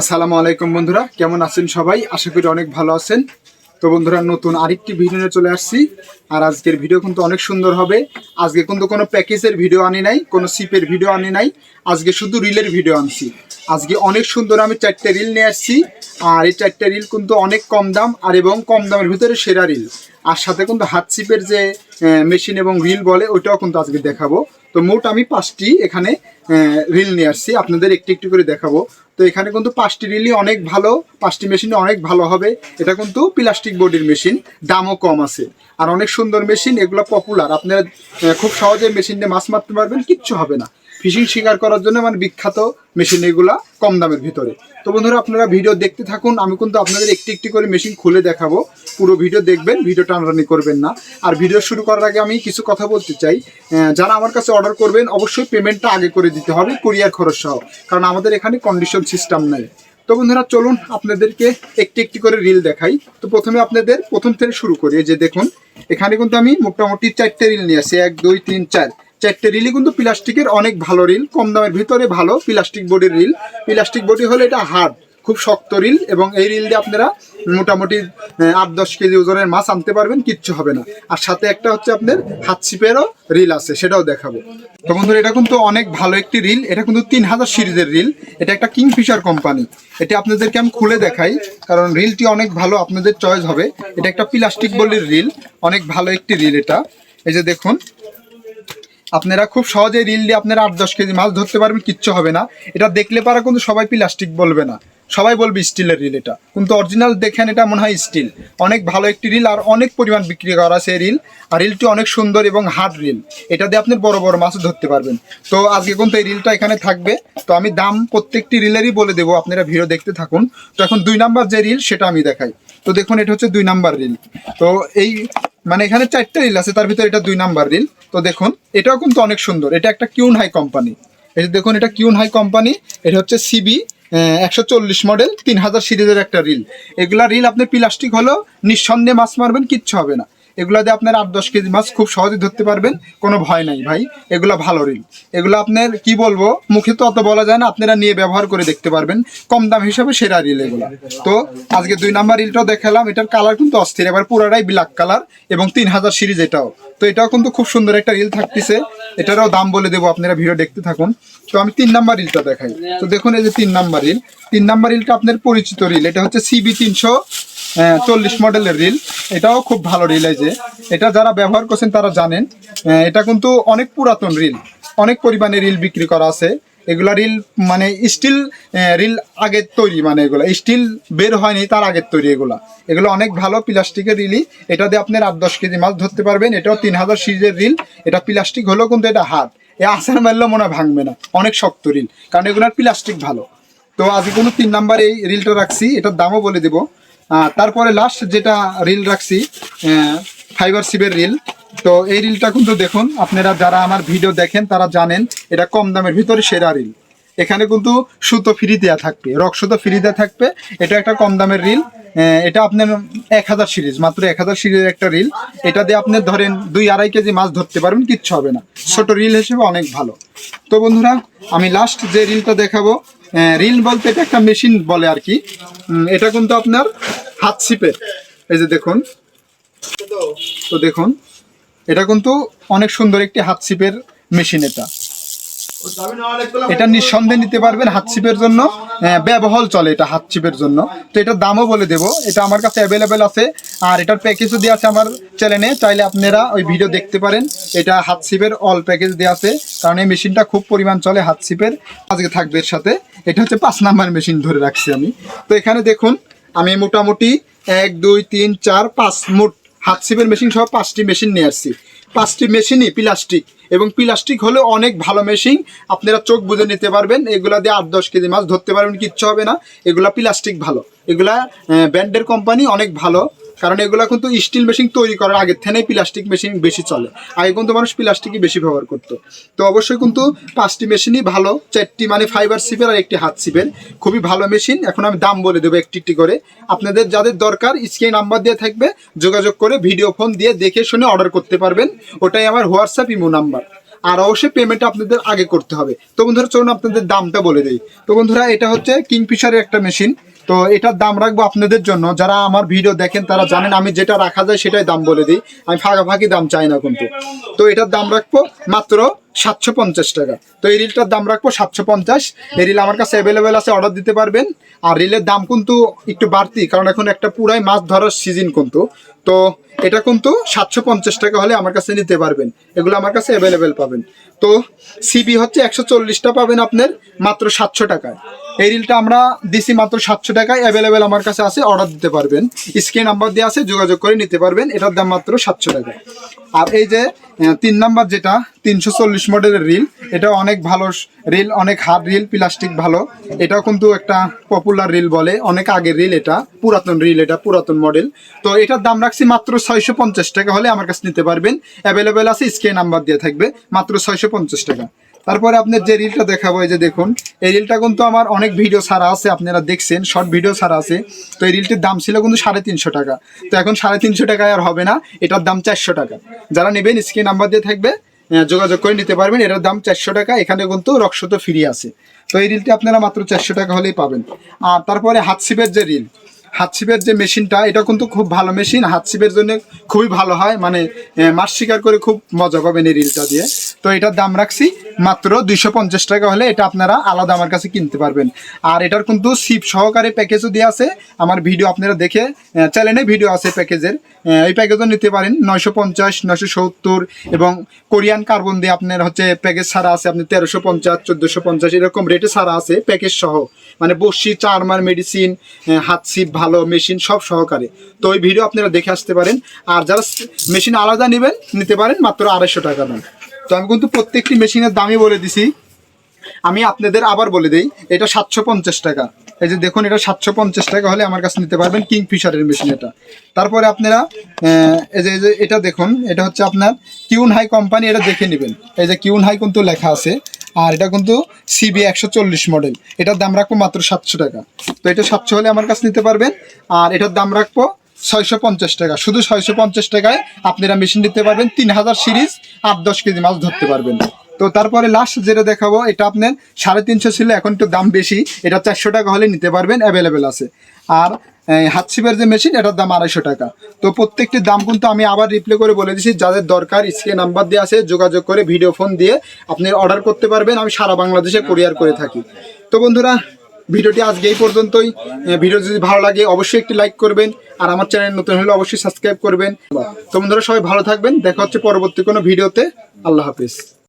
আসসালামু আলাইকুম বন্ধুরা, কেমন আছেন সবাই? আশা করি অনেক ভালো আছেন। তো বন্ধুরা, নতুন আরেকটি ভিডিও নিয়ে চলে আসছি। আর আজকের ভিডিও কিন্তু অনেক সুন্দর হবে। আজকে কিন্তু কোনো প্যাকেজের ভিডিও আনি নাই, কোনো সিপের ভিডিও আনি নাই। আজকে শুধু রিলের ভিডিও আনছি। আজকে অনেক সুন্দর আমি চারটে রিল নিয়ে আসছি। আর এই চারটে রিল কিন্তু অনেক কম দাম আর এবং কম দামের ভিতরে সেরা রিল। আর সাথে কিন্তু হাত সিপের যে মেশিন এবং রিল বলে, ওইটাও কিন্তু আজকে দেখাবো। তো মোট আমি পাঁচটি এখানে রিল নিয়ে আসছি। আপনাদের একটি একটি করে দেখাবো। তো এখানে কিন্তু পাঁচটি রিলি অনেক ভালো, পাঁচটি মেশিন অনেক ভালো হবে। এটা কিন্তু প্লাস্টিক বডির মেশিন দামও কম আছে। আর অনেক সুন্দর মেশিন এগুলো পপুলার আপনারা খুব সহজে মেশিন দিয়ে মাছ মারতে পারবেন, কিচ্ছু হবে না। ফিশিং শিকার করার জন্য মানে বিখ্যাত মেশিন এগুলা কম দামের ভিতরে। তো বন্ধুরা, আপনারা ভিডিও দেখতে থাকুন, আমি কিন্তু আপনাদের একটি একটি করে মেশিন খুলে দেখাবো। পুরো ভিডিও দেখবেন ভিডিও টানরানি করবেন না। আর ভিডিও শুরু করার আগে আমি কিছু কথা বলতে চাই। যারা আমার কাছে অর্ডার করবেন, অবশ্যই পেমেন্টটা আগে করে দিতে হবে কুরিয়ার খরচ সহ। কারণ আমাদের এখানে কন্ডিশন সিস্টেম নাই। তো বন্ধুরা, চলুন আপনাদেরকে একটি একটি করে রিল দেখাই। তো প্রথমে আপনাদের প্রথম থেকে শুরু করি। যে দেখুন, এখানে কিন্তু আমি মোটামুটি চারটে রিল নিয়ে আসি। এক, দুই, তিন, চার। চারটে রিলই কিন্তু প্লাস্টিকের অনেক ভালো রিল, কম দামের ভিতরে ভালো প্লাস্টিক বডির রিল। প্লাস্টিক বডি হলে এটা হার্ড খুব শক্ত রিল এবং এই রিল দিয়ে আপনারা মোটামুটি আট দশ কেজি ওজনের মাছ আনতে পারবেন, কিচ্ছু হবে না। আর সাথে একটা হচ্ছে আপনার হাত ছিপেরও রিল আছে, সেটাও দেখাবো। তো বন্ধুরা, এটা কিন্তু অনেক ভালো একটি রিল, এটা কিন্তু তিন হাজার সিরিজের রিল, এটা একটা কিংফিশার কোম্পানি। এটা আপনাদেরকে আমি খুলে দেখাই, কারণ রিলটি অনেক ভালো আপনাদের চয়েস হবে। এটা একটা প্লাস্টিক বলির রিল, অনেক ভালো একটি রিল এটা। এই যে দেখুন আপনারা খুব সহজে রিল দিয়ে আপনারা আট, দশ কেজি মাছ ধরতে পারবেন, কিচ্ছু হবে না। এটা দেখলে পারা কিন্তু সবাই প্লাস্টিক বলবে না। সবাই বলবে স্টিলের রিল এটা। কিন্তু অরিজিনাল দেখেন এটা মনে হয় স্টিল অনেক ভালো একটি রিল আর অনেক পরিমাণ বিক্রি করা আছে এই রিল আর রিলটি অনেক সুন্দর এবং হার্ড রিল এটা দিয়ে আপনি বড় বড় মাছ ধরতে পারবেন। তো আজকে কিন্তু এই রিলটা এখানে থাকবে। তো আমি দাম প্রত্যেকটি রিলেরই বলে দেবো। আপনারা ভিডিও দেখতে থাকুন। তো এখন দুই নাম্বার যে রিল সেটা আমি দেখাই। তো দেখুন, এটা হচ্ছে দুই নাম্বার রিল তো এই মানে এখানে চারটে রিল আছে, তার ভিতরে এটা দুই নাম্বার রিল তো দেখুন, এটাও কিন্তু অনেক সুন্দর। এটা একটা কিউন হাই কোম্পানি। এটা দেখুন, এটা কিউন হাই কোম্পানি। এটা হচ্ছে সিবি একশো চল্লিশ মডেল তিন হাজার সিরিজের একটা রিল এগুলা রিল আপনি প্লাস্টিক হলো, নিঃসন্দেহে মাছ মারবেন, কিচ্ছু হবে না। এগুলা দিয়ে আপনার আট দশ কেজি মাছ খুব সহজে ধরতে পারবেন, কোনো ভয় নাই ভাই। এগুলা ভালো রিল। এগুলো আপনার কি বলব, মুখে তো অত বলা যায় না, আপনারা নিয়ে ব্যবহার করে দেখতে পারবেন। কম দাম হিসাবে সেরা রিল এগুলা। তো আজকে দুই নাম্বার রিলটাও দেখালাম, এটার কালার কিন্তু অস্থির, এবার পুরাটাই ব্ল্যাক কালার এবং তিন হাজার সিরিজ এটাও। তো এটাও কিন্তু খুব সুন্দর একটা রিল থাকতেছে, এটারও দাম বলে দেবো, আপনারা ভিডিও দেখতে থাকুন। তো আমি তিন নাম্বার রিলটা দেখাই। তো দেখুন এই যে তিন নাম্বার রিল। তিন নাম্বার রিলটা আপনার পরিচিত রিল, এটা হচ্ছে সিবি তিনশো চল্লিশ মডেলের রিল এটাও খুব ভালো রিল এই যে। এটা যারা ব্যবহার করছেন তারা জানেন। এটা কিন্তু অনেক পুরাতন রিল অনেক পরিমাণে রিল বিক্রি করা আছে। এগুলা রিল মানে স্টিল রিল আগের তৈরি মানে এগুলা। স্টিল বের হয়নি, তার আগের তৈরি এগুলা। এগুলো অনেক ভালো প্লাস্টিকের রিলই এটা দিয়ে আপনার আট দশ কেজি মাছ ধরতে পারবেন। এটাও তিন হাজার সিরিজের রিল এটা প্লাস্টিক হলেও কিন্তু এটা হার্ড এ আসার মারলেও মনে হয় ভাঙবে না। অনেক শক্ত রিল কারণ এগুলোর প্লাস্টিক ভালো। তো আজকে কোনো তিন নাম্বার এই রিলটা রাখছি। এটার দামও বলে দেবো। তারপরে লাস্ট যেটা রিল রাখছি ফাইবার সিবের রিল তো এই রিলটা কিন্তু দেখুন, আপনারা যারা আমার ভিডিও দেখেন, তারা জানেন, এটা কম দামের ভিতরে সেরা রিল এখানে কিন্তু সুতো ফ্রি দেওয়া থাকবে, রক সুতো ফ্রি দেওয়া থাকবে। এটা একটা কম দামের রিল এটা আপনার এক হাজার সিরিজ মাত্র এক হাজার সিরিজের একটা রিল এটা দিয়ে আপনি ধরেন দুই আড়াই কেজি মাছ ধরতে পারবেন, কিচ্ছু হবে না। ছোট রিল হিসেবে অনেক ভালো। তো বন্ধুরা, আমি লাস্ট যে রিলটা দেখাবো রিল বলতে এটা একটা মেশিন বলে আর কি। এটা কিন্তু আপনার হাত ছিপের এই যে দেখুন। তো দেখুন, এটা কিন্তু অনেক সুন্দর একটি হাত ছিপের মেশিন এটা। এটা নিঃসন্দেহে নিতে পারবেন হাত ছিপের জন্য। আহ, ব্যবহল চলে এটা হাত ছিপের জন্য। তো এটার দামও বলে দেবো। এটা আমার কাছে অ্যাভেলেবেল আছে। আর এটার প্যাকেজও দেওয়া আছে আমার চ্যানেলে চাইলে আপনারা ওই ভিডিও দেখতে পারেন। এটা হাত ছিপের অল প্যাকেজ দেওয়া আছে। কারণ এই মেশিনটা খুব পরিমাণ চলে হাত ছিপের। আজকে থাকবে এর সাথে। এটা হচ্ছে পাঁচ নাম্বার মেশিন ধরে রাখছি আমি। তো এখানে দেখুন আমি মোটামুটি এক দুই তিন চার পাঁচ মোট হাত ছিপের মেশিন সহ পাঁচটি মেশিন নিয়ে আসছি। পাঁচটি মেশিনই, প্লাস্টিক। এবং প্লাস্টিক হলে অনেক ভালো মেশিন। আপনারা চোখ বুঝে নিতে পারবেন। এগুলা দিয়ে আট, দশ কেজি মাছ ধরতে পারবেন, কিচ্ছু হবে না। এগুলা প্লাস্টিক ভালো। এগুলা ব্র্যান্ডের কোম্পানি অনেক ভালো। কারণ এগুলা কিন্তু স্টিল মেশিন তৈরি করার আগের থেকেই প্লাস্টিক মেশিন বেশি চলে। আগে কিন্তু মানুষ প্লাস্টিকই বেশি ব্যবহার করতো। তো অবশ্যই কিন্তু পাঁচটি মেশিনই ভালো, চারটি মানে ফাইবার সিপের আর একটি হাত সিপের খুবই ভালো মেশিন এখন আমি দাম বলে দেবো একটি একটি করে। আপনাদের যাদের দরকার, স্ক্রিন নাম্বার দিয়ে থাকবে, যোগাযোগ করে ভিডিও ফোন দিয়ে দেখে শুনে অর্ডার করতে পারবেন। ওটাই আমার হোয়াটসঅ্যাপ ইমো নাম্বার আর অবশ্যই পেমেন্ট আপনাদের আগে করতে হবে। তো বন্ধুরা, চলুন আপনাদের দামটা বলে দিই। তো বন্ধুরা, এটা হচ্ছে কিংফিশারের একটা মেশিন তো এটার দাম রাখব আপনাদের জন্য। যারা আমার ভিডিও দেখেন, তারা জানেন আমি যেটা রাখা যায় সেটাই দাম বলে দিই। আমি ফাঁকাফাঁকি দাম চাই না কিন্তু। তো এটার দাম রাখব মাত্র সাতশো পঞ্চাশ টাকা। তো এই রিলটার দাম রাখব সাতশো পঞ্চাশ। এই রিল আমার কাছে অ্যাভেলেবেল আছে অর্ডার দিতে পারবেন। আর রিলের দাম কিন্তু একটু বাড়তি, কারণ এখন একটা পুরাই মাছ ধরার সিজন কিন্তু। তো এটা কিন্তু সাতশো পঞ্চাশ টাকা হলে আমার কাছে নিতে পারবেন। এগুলো আমার কাছে অ্যাভেলেবেল পাবেন। তো সিবি হচ্ছে একশো চল্লিশটা পাবেন আপনার, মাত্র সাতশো টাকায়। এই রিলটা আমরা দিছি মাত্র সাতশো টাকায় অ্যাভেলেবেল আমার কাছে আছে অর্ডার দিতে পারবেন। স্ক্রিন নাম্বার দিয়ে আছে, যোগাযোগ করে নিতে পারবেন, এটার দাম মাত্র সাতশো টাকা আর এই যে তিন নাম্বার যেটা, তিনশো চল্লিশ মডেলের রিল, এটা অনেক ভালো রিল, অনেক হার্ড রিল প্লাস্টিক ভালো। এটাও কিন্তু একটা পপুলার রিল বলে, অনেক আগের রিল এটা, পুরাতন রিল এটা, পুরাতন মডেল তো এটার দাম রাখছি মাত্র ছয়শো পঞ্চাশ টাকা, হলে আমার কাছে নিতে পারবেন। অ্যাভেলেবেল আছে স্কে নাম্বার দিয়ে থাকবে, মাত্র ছয়শো পঞ্চাশ টাকা। তারপরে আপনার যে রিলটা দেখাবো, এই যে দেখুন, এই রিলটা কিন্তু আমার অনেক ভিডিও ছাড়া আছে, আপনারা দেখছেন শর্ট ভিডিও ছাড়া আছে। তো এই রিলটির দাম ছিল কিন্তু সাড়ে তিনশো টাকা। তো এখন সাড়ে তিনশো টাকায় আর হবে না, এটার দাম চারশো টাকা। যারা নেবেন স্ক্রিন নাম্বার দিয়ে থাকবে যোগাযোগ করে নিতে পারবেন, এটার দাম চারশো টাকা, এখানে কিন্তু রক্সত ফ্রি আছে। তো এই রিলটি আপনারা মাত্র চারশো টাকা হলেই পাবেন। আর তারপরে হাতসিপের যে রিল হাতছিপের যে মেশিনটা, এটা কিন্তু খুব ভালো মেশিন। হাতছিপের জন্য খুবই ভালো হয়। মানে মাছ শিকার করে খুব মজা পাবেন এই রিলটা দিয়ে। তো এটার দাম রাখছি মাত্র দুইশো পঞ্চাশ টাকা হলে এটা আপনারা আলাদা আমার কাছে কিনতে পারবেন। আর এটার কিন্তু সিপ সহকারে প্যাকেজও দিয়ে আছে। আমার ভিডিও আপনারা দেখে চ্যানেলে ভিডিও আছে প্যাকেজের এই প্যাকেজও নিতে পারেন নয়শো পঞ্চাশ, নয়শো সত্তর এবং কোরিয়ান কার্বন দিয়ে আপনার হচ্ছে প্যাকেজ ছাড়া আছে আপনি তেরোশো পঞ্চাশ, চোদ্দোশো পঞ্চাশ, এরকম রেটে ছাড়া আছে প্যাকেজ সহ। মানে বসি চারমার মেডিসিন হাত সিপ ভালো মেশিন সব সহকারে। তো ওই ভিডিও আপনারা দেখে আসতে পারেন। আর যারা মেশিন আলাদা নেবেন, নিতে পারেন মাত্র আড়াইশো টাকা দাম। তো আমি কিন্তু প্রত্যেকটি মেশিনের দামই বলে দিছি। আমি আপনাদের আবার বলে দিই, এটা সাতশো পঞ্চাশ টাকা। এই যে দেখুন, এটা সাতশো পঞ্চাশ টাকা হলে আমার কাছে নিতে পারবেন কিং ফিশারের মেশিন এটা। তারপরে আপনারা এই যে এটা দেখুন, এটা হচ্ছে আপনার কিউন হাই কোম্পানি, এটা দেখে নেবেন। এই যে কিউন হাই কিন্তু লেখা আছে। আর এটা কিন্তু সিবি একশো চল্লিশ মডেল এটার দাম রাখব মাত্র সাতশো টাকা। তো এটা সাতশো হলে আমার কাছে নিতে পারবেন। আর এটার দাম রাখব ছয়শো পঞ্চাশ টাকা। শুধু ছয়শো পঞ্চাশ টাকায় আপনারা মেশিন নিতে পারবেন। তিন হাজার সিরিজ আট দশ কেজি মাছ ধরতে পারবেন। তো তারপরে লাস্ট যেটা দেখাবো, এটা আপনার সাড়ে তিনশো ছিল, এখন একটু দাম বেশি। এটা চারশো টাকা হলে নিতে পারবেন অ্যাভেলেবেল আছে। আর হাতছিপের যে মেশিন এটার দাম আড়াইশো টাকা। তো প্রত্যেকটি দাম কিন্তু আমি আবার রিপ্লে করে বলে দিচ্ছি যাদের দরকার স্ক্রিন নাম্বার দিয়ে আছে, যোগাযোগ করে ভিডিও ফোন দিয়ে আপনি অর্ডার করতে পারবেন। আমি সারা বাংলাদেশে কোরিয়ার করে থাকি। তো বন্ধুরা, ভিডিওটি আজকে এই পর্যন্তই। ভিডিও যদি ভালো লাগে, অবশ্যই একটি লাইক করবেন। আর আমার চ্যানেল নতুন হলে অবশ্যই সাবস্ক্রাইব করবেন। তো বন্ধুরা, সবাই ভালো থাকবেন। দেখা হচ্ছে পরবর্তী কোনো ভিডিওতে আল্লাহ হাফিজ।